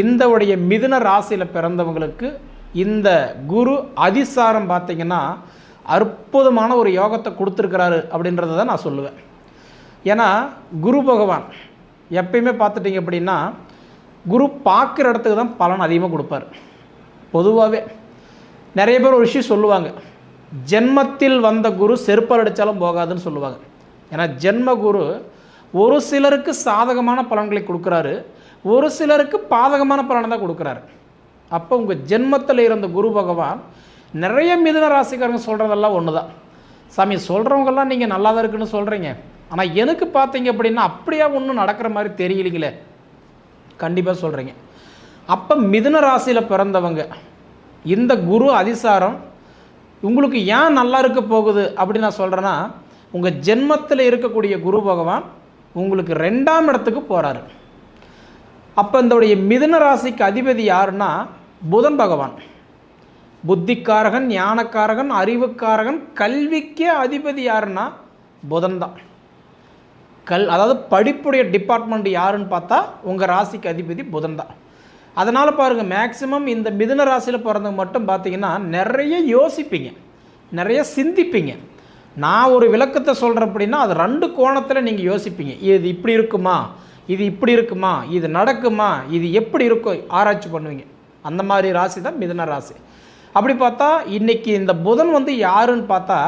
இந்த உடைய மிதுன ராசியில் பிறந்தவங்களுக்கு இந்த குரு அதிசாரம் பார்த்தீங்கன்னா அற்புதமான ஒரு யோகத்தை கொடுத்துருக்கிறாரு அப்படின்றத தான் நான் சொல்லுவேன். ஏன்னா குரு பகவான் எப்பயுமே பார்த்துட்டிங்க அப்படின்னா குரு பார்க்குற இடத்துக்கு தான் பலன் அதிகமாக கொடுப்பார். பொதுவாகவே நிறைய பேர் ஒரு விஷயம் சொல்லுவாங்க ஜென்மத்தில் வந்த குரு செருப்பால் அடித்தாலும் போகாதுன்னு சொல்லுவாங்க. ஏன்னா ஜென்ம குரு ஒரு சிலருக்கு சாதகமான பலன்களை கொடுக்குறாரு. ஒரு சிலருக்கு பாதகமான பலனை தான் கொடுக்குறாரு. அப்போ உங்கள் ஜென்மத்தில் இருந்த குரு பகவான் நிறைய மிதுன ராசிக்காரங்க சொல்கிறதெல்லாம் ஒன்று தான் சாமி சொல்கிறவங்கெல்லாம் நீங்கள் நல்லா தான் இருக்குன்னு சொல்கிறீங்க ஆனால் எனக்கு பார்த்தீங்க அப்படின்னா அப்படியே ஒன்றும் நடக்கிற மாதிரி தெரியலீங்களே. கண்டிப்பாக சொல்கிறீங்க அப்போ மிதுன ராசியில் பிறந்தவங்க இந்த குரு அதிசாரம் உங்களுக்கு ஏன் நல்லா இருக்க போகுது அப்படின்னு நான் சொல்கிறேன்னா உங்கள் ஜென்மத்தில் இருக்கக்கூடிய குரு பகவான் உங்களுக்கு ரெண்டாம் இடத்துக்கு போகிறாரு அப்போ இந்தோடைய மிதுன ராசிக்கு அதிபதி யாருன்னா புதன் பகவான். புத்திக்காரகன் ஞானக்காரகன் அறிவுக்காரகன் கல்விக்கே அதிபதி யாருன்னா புதன் தான். கல் அதாவது படிப்புடைய டிபார்ட்மெண்ட் யாருன்னு பார்த்தா உங்கள் ராசிக்கு அதிபதி புதன் தான். அதனால் பாருங்கள் மேக்ஸிமம் இந்த மிதுன ராசியில் பிறந்தவங்க மட்டும் பார்த்தீங்கன்னா நிறைய யோசிப்பீங்க. நிறைய சிந்திப்பீங்க. நான் ஒரு விளக்கத்தை சொல்கிறேன் அப்படின்னா அது ரெண்டு கோணத்தில் நீங்கள் யோசிப்பீங்க. இது இப்படி இருக்குமா? இது இப்படி இருக்குமா? இது நடக்குமா? இது எப்படி இருக்கும்? ஆராய்ச்சி பண்ணுவீங்க. அந்த மாதிரி ராசி தான் மிதன ராசி. அப்படி பார்த்தா இன்றைக்கி இந்த புதன் வந்து யாருன்னு பார்த்தா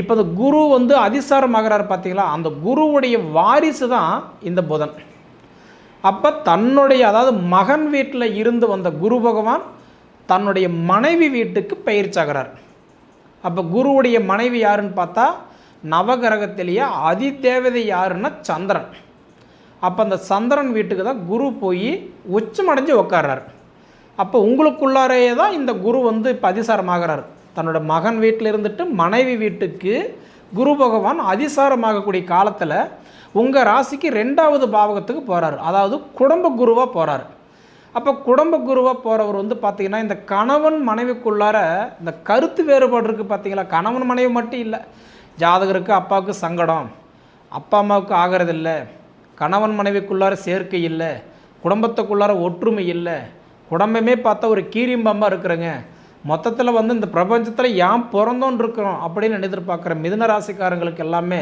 இப்போ இந்த குரு வந்து அதிசாரம் ஆகிறாரு பார்த்தீங்களா? அந்த குருவுடைய வாரிசு தான் இந்த புதன். அப்போ தன்னுடைய அதாவது மகன் வீட்டில் இருந்து வந்த குரு பகவான் தன்னுடைய மனைவி வீட்டுக்கு பயிற்சாகிறார் அப்போ குருவுடைய மனைவி யாருன்னு பார்த்தா நவகிரகத்திலேயே அதிதேவதை யாருன்னா சந்திரன். அப்போ அந்த சந்திரன் வீட்டுக்கு தான் குரு போய் உச்சமடைஞ்சு உட்கார்றாரு அப்போ உங்களுக்குள்ளாரையே தான் இந்த குரு வந்து இப்போ அதிசாரமாகிறார். தன்னோட மகன் வீட்டில் இருந்துட்டு மனைவி வீட்டுக்கு குரு பகவான் அதிசாரமாகக்கூடிய காலத்தில் உங்கள் ராசிக்கு ரெண்டாவது பாவகத்துக்கு போகிறாரு அதாவது குடும்ப குருவாக போகிறாரு அப்போ குடும்ப குருவாக போகிறவர் வந்து பார்த்திங்கன்னா இந்த கணவன் மனைவிக்குள்ளார இந்த கருத்து வேறுபாடு இருக்குது பார்த்தீங்களா கணவன் மனைவி மட்டும் இல்லை ஜாதகருக்கு அப்பாவுக்கு சங்கடம் அப்பா அம்மாவுக்கு ஆகிறதில்ல கணவன் மனைவிக்குள்ளார சேர்க்கை இல்லை குடும்பத்துக்குள்ளார ஒற்றுமை இல்லை. குடும்பமே பார்த்தா ஒரு கீரிம்பமாக இருக்கிறேங்க. மொத்தத்தில் வந்து இந்த பிரபஞ்சத்தில் ஏன் பிறந்தோன்னு இருக்கிறோம் அப்படின்னு எதிர்பார்க்குற மிதுன ராசிக்காரங்களுக்கு எல்லாமே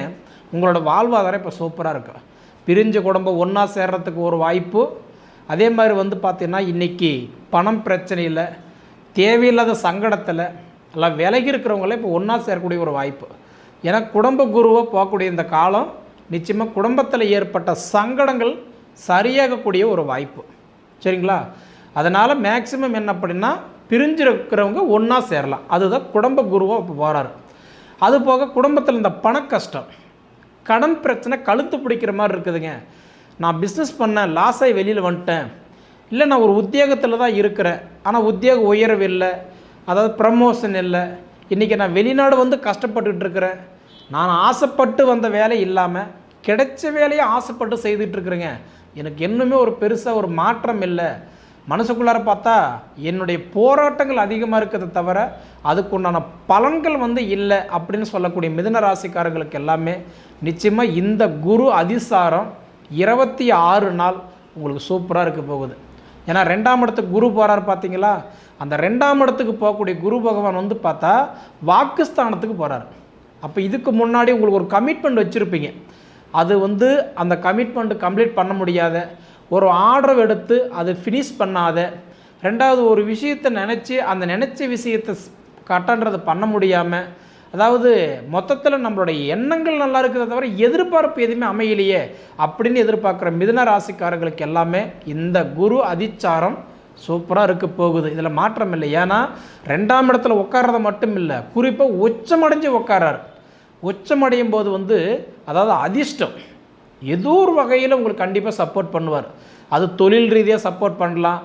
உங்களோட வாழ்வாதாரம் இப்போ சூப்பராக இருக்கும் பிரிஞ்ச குடும்பம் ஒன்றா சேர்றதுக்கு ஒரு வாய்ப்பு. அதே மாதிரி வந்து பார்த்திங்கன்னா இன்றைக்கி பணம் பிரச்சனையில் தேவையில்லாத சங்கடத்தில் எல்லாம் விலகி இருக்கிறவங்களே இப்போ ஒன்றா சேரக்கூடிய ஒரு வாய்ப்பு. ஏன்னா குடும்ப குருவை போகக்கூடிய இந்த காலம் நிச்சயமாக குடும்பத்தில் ஏற்பட்ட சங்கடங்கள் சரியாகக்கூடிய ஒரு வாய்ப்பு. சரிங்களா? அதனால் மேக்சிமம் என்ன அப்படின்னா பிரிஞ்சிருக்கிறவங்க ஒன்றா சேரலாம். அதுதான் குடும்ப குருவாக இப்போ போகிறாரு அது போக குடும்பத்தில் இந்த பண கஷ்டம் கடன் பிரச்சனை கழுத்து பிடிக்கிற மாதிரி இருக்குதுங்க. நான் பிஸ்னஸ் பண்ணேன் லாஸ் ஆகி வெளியில் வந்துட்டேன். இல்லை நான் ஒரு உத்தியோகத்தில் தான் இருக்கிறேன். ஆனால் உத்தியோக உயர்வு இல்லை. அதாவது ப்ரமோஷன் இல்லை. இன்றைக்கி நான் வெளிநாடு வந்து கஷ்டப்பட்டுக்கிட்டு இருக்கிறேன். நான் ஆசைப்பட்டு வந்த வேலை இல்லாமல் கிடைச்ச வேலையை ஆசைப்பட்டு செய்துட்டுருக்குறேங்க எனக்கு இன்னுமே ஒரு பெருசாக ஒரு மாற்றம் இல்லை. மனசுக்குள்ளார பார்த்தா என்னுடைய போராட்டங்கள் அதிகமாக இருக்கிறத தவிர அதுக்குண்டான பலன்கள் வந்து இல்லை அப்படின்னு சொல்லக்கூடிய மிதுன ராசிக்காரங்களுக்கு எல்லாமே நிச்சயமாக இந்த குரு அதிசாரம் இருபத்தி ஆறு நாள் உங்களுக்கு சூப்பராக இருக்க போகுது. ஏன்னா ரெண்டாம் இடத்துக்கு குரு போகிறார் பார்த்தீங்களா? அந்த ரெண்டாம் இடத்துக்கு போகக்கூடிய குரு பகவான் வந்து பார்த்தா வாக்குஸ்தானத்துக்கு போகிறார் அப்போ இதுக்கு முன்னாடி உங்களுக்கு ஒரு கமிட்மெண்ட் வச்சுருப்பீங்க. அது வந்து அந்த கமிட்மெண்ட் கம்ப்ளீட் பண்ண முடியாத ஒரு ஆர்டர் எடுத்து அதை ஃபினிஷ் பண்ணாத ரெண்டாவது ஒரு விஷயத்தை நினச்சி அந்த நினச்ச விஷயத்தை கட்டன்றதை பண்ண முடியாமல் அதாவது மொத்தத்தில் நம்மளுடைய எண்ணங்கள் நல்லா இருக்கிறத தவிர எதிர்பார்ப்பு எதுவுமே அமையலையே அப்படின்னு எதிர்பார்க்குற மிதுன ராசிக்காரர்களுக்கு எல்லாமே இந்த குரு அதிச்சாரம் சூப்பராக இருக்க போகுது. இதில் மாற்றம் இல்லை. ஏன்னா ரெண்டாம் இடத்துல உட்கார்றத மட்டும் இல்லை. குறிப்பாக உச்சமடைஞ்சு உட்காராரு உச்சமடையும் போது வந்து அதாவது அதிர்ஷ்டம் ஏதோ ஒரு வகையில் உங்களுக்கு கண்டிப்பாக சப்போர்ட் பண்ணுவார். அது தொழில் ரீதியாக சப்போர்ட் பண்ணலாம்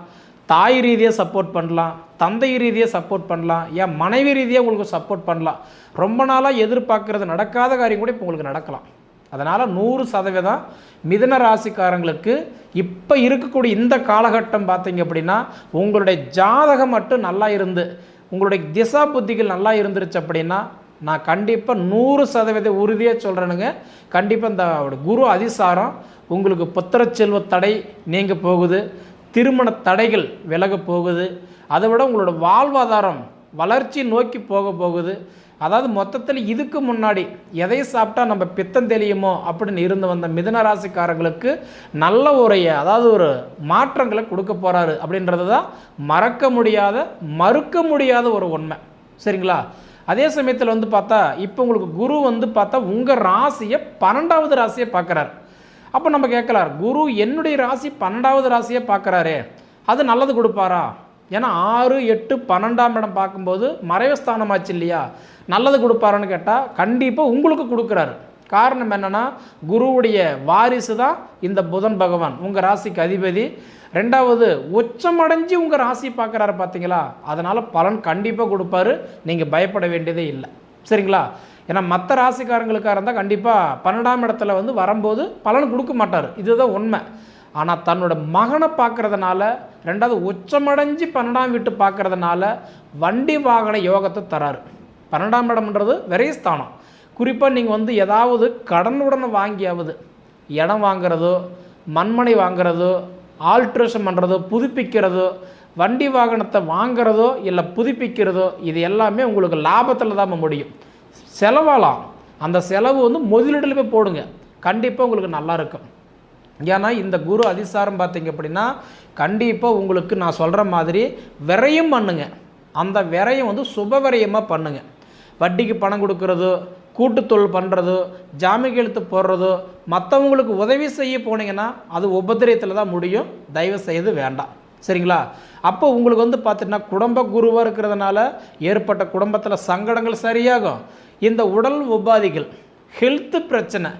தாய் ரீதியாக சப்போர்ட் பண்ணலாம் தந்தை ரீதியாக சப்போர்ட் பண்ணலாம் ஏன் மனைவி ரீதியாக உங்களுக்கு சப்போர்ட் பண்ணலாம். ரொம்ப நாளாக எதிர்பார்க்குறது நடக்காத காரியம் கூட இப்போ உங்களுக்கு நடக்கலாம். அதனால் நூறு சதவீதம் மிதன ராசிக்காரங்களுக்கு இப்போ இருக்கக்கூடிய இந்த காலகட்டம் பார்த்தீங்க அப்படின்னா உங்களுடைய ஜாதகம் மட்டும் நல்லா இருந்து உங்களுடைய திசா புத்திகள் நல்லா இருந்துருச்சு அப்படின்னா நான் கண்டிப்பாக நூறு சதவீத உறுதியாக சொல்கிறேனுங்க கண்டிப்பாக இந்த குரு அதிசாரம் உங்களுக்கு புத்திர செல்வ தடை நீங்க போகுது. திருமண தடைகள் விலக போகுது. அதை விட உங்களோட வாழ்வாதாரம் வளர்ச்சி நோக்கி போக போகுது. அதாவது மொத்தத்தில் இதுக்கு முன்னாடி எதை சாப்பிட்டா நம்ம பித்தம் தெளியுமோ அப்படின்னு இருந்து வந்த மிதனராசிக்காரங்களுக்கு நல்ல ஒரு அதாவது ஒரு மாற்றங்களை கொடுக்க போகிறாரு அப்படின்றது தான் மறக்க முடியாத மறுக்க முடியாத ஒரு உண்மை. சரிங்களா? அதே சமயத்தில் வந்து பார்த்தா இப்போ உங்களுக்கு குரு வந்து பார்த்தா உங்கள் ராசியை பன்னெண்டாவது ராசியை பார்க்குறாரு அப்போ நம்ம கேட்கலாம் குரு என்னுடைய ராசி பன்னெண்டாவது ராசியை பார்க்குறாரே அது நல்லது கொடுப்பாரா? ஏன்னா ஆறு எட்டு பன்னெண்டாம் இடம் பார்க்கும்போது மறைவஸ்தானமாச்சு இல்லையா? நல்லது கொடுப்பாரான்னு கேட்டால் கண்டிப்பாக உங்களுக்கு கொடுக்குறாரு. காரணம் என்னென்னா குருவுடைய வாரிசு தான் இந்த புதன் பகவான் உங்கள் ராசிக்கு அதிபதி. ரெண்டாவது உச்சமடைஞ்சு உங்கள் ராசி பார்க்குறாரு பார்த்தீங்களா அதனால் பலன் கண்டிப்பாக கொடுப்பாரு. நீங்கள் பயப்பட வேண்டியதே இல்லை. சரிங்களா? ஏன்னா மற்ற ராசிக்காரங்களுக்காக இருந்தால் கண்டிப்பாக பன்னெண்டாம் இடத்துல வந்து வரும்போது பலன் கொடுக்க மாட்டார். இதுதான் உண்மை. ஆனால் தன்னோட மகனை பார்க்குறதுனால ரெண்டாவது உச்சமடைஞ்சு பன்னெண்டாம் வீட்டு பார்க்குறதுனால வண்டி வாகன யோகத்தை தராரு. பன்னெண்டாம் இடம்ன்றது விரைஸ்தானம் குறிப்பாக நீங்கள் வந்து ஏதாவது கடனுடன் வாங்கியாவது இடம் வாங்குறதோ மண்மனை வாங்குறதோ ஆல்ட்ரேஷன் பண்ணுறதோ புதுப்பிக்கிறதோ வண்டி வாகனத்தை வாங்கிறதோ இல்லை புதுப்பிக்கிறதோ இது எல்லாமே உங்களுக்கு லாபத்தில் தான் முடியும். செலவாலாம். அந்த செலவு வந்து முதலீடுல போய் போடுங்க. கண்டிப்பாக உங்களுக்கு நல்லா இருக்கும். ஏன்னா இந்த குரு அதிசாரம் பார்த்தீங்க அப்படின்னா கண்டிப்பாக உங்களுக்கு நான் சொல்கிற மாதிரி விரையும் பண்ணுங்க. அந்த விரையும் வந்து சுப விரயமாக பண்ணுங்க. வட்டிக்கு பணம் கொடுக்கறதோ கூட்டுத்தொழில் பண்ணுறதோ ஜாமீக எழுத்து போடுறதோ மற்றவங்களுக்கு உதவி செய்ய போனீங்கன்னா அது உபத்திரயத்தில் தான் முடியும். தயவு செய்து வேண்டாம். சரிங்களா? அப்போ உங்களுக்கு வந்து பார்த்திங்கன்னா குடும்ப குருவாக இருக்கிறதுனால ஏற்பட்ட குடும்பத்தில் சங்கடங்கள் சரியாகும். இந்த உடல் உபாதிகள் ஹெல்த்து பிரச்சனை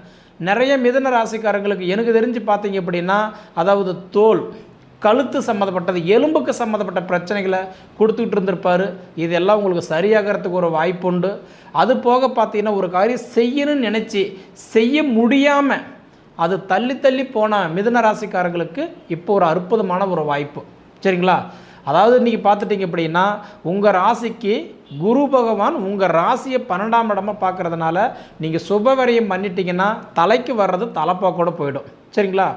நிறைய மிதன ராசிக்காரங்களுக்கு எனக்கு தெரிஞ்சு பார்த்தீங்க அப்படின்னா அதாவது தோல் கழுத்து சம்மந்தப்பட்டது எலும்புக்கு சம்மந்தப்பட்ட பிரச்சனைகளை கொடுத்துக்கிட்டு இருந்திருப்பார். இதெல்லாம் உங்களுக்கு சரியாகிறதுக்கு ஒரு வாய்ப்பு உண்டு. அது போக பார்த்தீங்கன்னா ஒரு காரியம் செய்யணும்னு நினச்சி செய்ய முடியாமல் அது தள்ளி தள்ளி போன மிதுன ராசிக்காரங்களுக்கு இப்போ ஒரு அற்புதமான ஒரு வாய்ப்பு. சரிங்களா? அதாவது இன்றைக்கி பார்த்துட்டிங்க அப்படின்னா உங்கள் ராசிக்கு குரு பகவான் உங்கள் ராசியை பன்னெண்டாம் இடமாக பார்க்குறதுனால நீங்கள் சுபவரியம் பண்ணிட்டீங்கன்னா தலைக்கு வர்றது தலைப்பாக கூட போயிடும். சரிங்களா?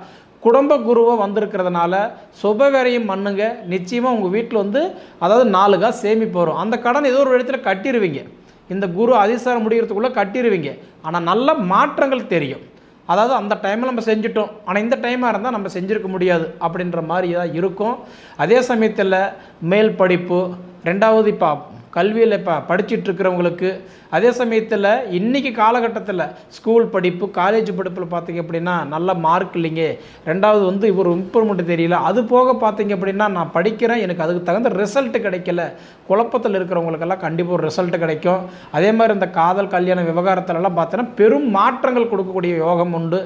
குடும்ப குருவாக வந்திருக்கிறதுனால சுப வேறையும் மண்ணுங்க நிச்சயமாக உங்கள் வீட்டில் வந்து அதாவது நாலு காசு சேமிப்பு வரும். அந்த கடன் ஏதோ ஒரு இடத்துல கட்டிடுவீங்க இந்த குரு அதிசாரம் முடிகிறதுக்குள்ளே கட்டிடுவீங்க ஆனால் நல்ல மாற்றங்கள் தெரியும். அதாவது அந்த டைமில் நம்ம செஞ்சுட்டோம். ஆனால் இந்த டைமாக இருந்தால் நம்ம செஞ்சுருக்க முடியாது அப்படின்ற மாதிரி தான் இருக்கும். அதே சமயத்தில் மேல் படிப்பு ரெண்டாவது இப்போ கல்வியில் இப்போ படிச்சுட்டு இருக்கிறவங்களுக்கு அதே சமயத்தில் இன்றைக்கி காலகட்டத்தில் ஸ்கூல் படிப்பு காலேஜ் படிப்பில் பார்த்தீங்க அப்படின்னா நல்ல மார்க் இல்லைங்க. ரெண்டாவது வந்து ஒரு இம்ப்ரூவ்மெண்ட் தெரியல. அது போக பார்த்தீங்க அப்படின்னா நான் படிக்கிறேன் எனக்கு அதுக்கு தகுந்த ரிசல்ட் கிடைக்கல. குழப்பத்தில் இருக்கிறவங்களுக்கெல்லாம் கண்டிப்பாக ஒரு ரிசல்ட் கிடைக்கும். அதே மாதிரி இந்த காதல் கல்யாண விவகாரத்துலலாம் பார்த்தோன்னா பெரும் மாற்றங்கள் கொடுக்கக்கூடிய யோகம் உண்டு.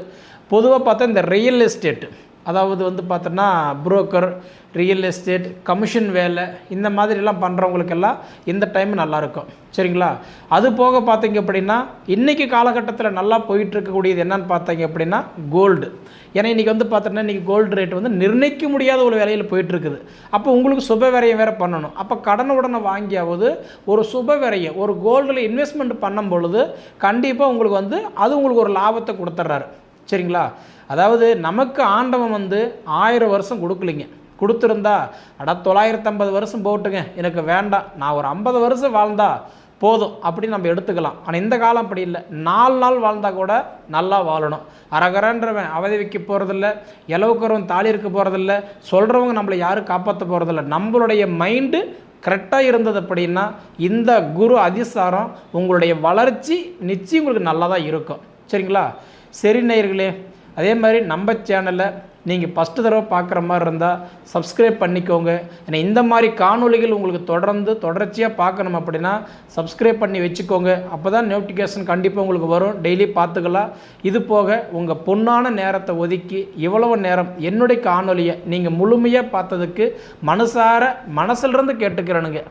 பொதுவாக பார்த்தா இந்த ரியல் எஸ்டேட் அதாவது வந்து பார்த்தோன்னா புரோக்கர் ரியல் எஸ்டேட் கமிஷன் வேலை இந்த மாதிரிலாம் பண்ணுறவங்களுக்கெல்லாம் இந்த டைம் நல்லாயிருக்கும் சரிங்களா? அது போக பார்த்தீங்க அப்படின்னா இன்றைக்கி காலகட்டத்தில் நல்லா போயிட்டு இருக்கக்கூடியது என்னன்னு பார்த்தீங்க அப்படின்னா கோல்டு ஏன்னா இன்றைக்கி வந்து பார்த்தோன்னா இன்றைக்கி கோல்டு ரேட் வந்து நிர்ணயிக்க முடியாத ஒரு வேலையில் போயிட்டுருக்குது. அப்போ உங்களுக்கு சுப விரயம் வேறு பண்ணணும். அப்போ கடன் உடனே வாங்கியாவது ஒரு சுப விரயம் ஒரு கோல்டில் இன்வெஸ்ட்மெண்ட் பண்ணும் பொழுது கண்டிப்பாக உங்களுக்கு வந்து அது உங்களுக்கு ஒரு லாபத்தை கொடுத்துட்றாரு சரிங்களா? அதாவது நமக்கு ஆண்டவன் வந்து ஆயிரம் வருஷம் கொடுக்கலிங்க. கொடுத்துருந்தா அட தொள்ளாயிரத்தம்பது வருஷம் போட்டுங்க எனக்கு வேண்டாம். நான் ஒரு ஐம்பது வருஷம் வாழ்ந்தா போதும் அப்படின்னு நம்ம எடுத்துக்கலாம். ஆனால் இந்த காலம் அப்படி இல்லை. நாலு நாள் வாழ்ந்தால் கூட நல்லா வாழணும். அரகரன்றவன் அவதவிக்கு போகிறதில்ல இலவுக்கிறவன் தாலி போகிறதில்ல சொல்கிறவங்க நம்மளை யாரும் காப்பாற்ற போகிறதில்ல நம்மளுடைய மைண்டு கரெக்டாக இருந்தது அப்படின்னா இந்த குரு அதிசாரம் உங்களுடைய வளர்ச்சி நிச்சயம் உங்களுக்கு நல்லா தான் இருக்கும். சரிங்களா? சரி நேயர்களே அதே மாதிரி நம்ம சேனலை நீங்கள் ஃபஸ்ட்டு தடவை பார்க்குற மாதிரி இருந்தால் சப்ஸ்கிரைப் பண்ணிக்கோங்க. ஏன்னா இந்த மாதிரி காணொலிகள் உங்களுக்கு தொடர்ந்து தொடர்ச்சியாக பார்க்கணும் அப்படின்னா சப்ஸ்கிரைப் பண்ணி வச்சுக்கோங்க. அப்போ தான் நோட்டிஃபிகேஷன் கண்டிப்பாக உங்களுக்கு வரும். டெய்லி பார்த்துக்கலாம். இது போக உங்கள் பொன்னான நேரத்தை ஒதுக்கி இவ்வளவு நேரம் என்னுடைய காணொலியை நீங்கள் முழுமையாக பார்த்ததுக்கு மனசார மனசிலிருந்து கேட்டுக்கிறேனுங்க.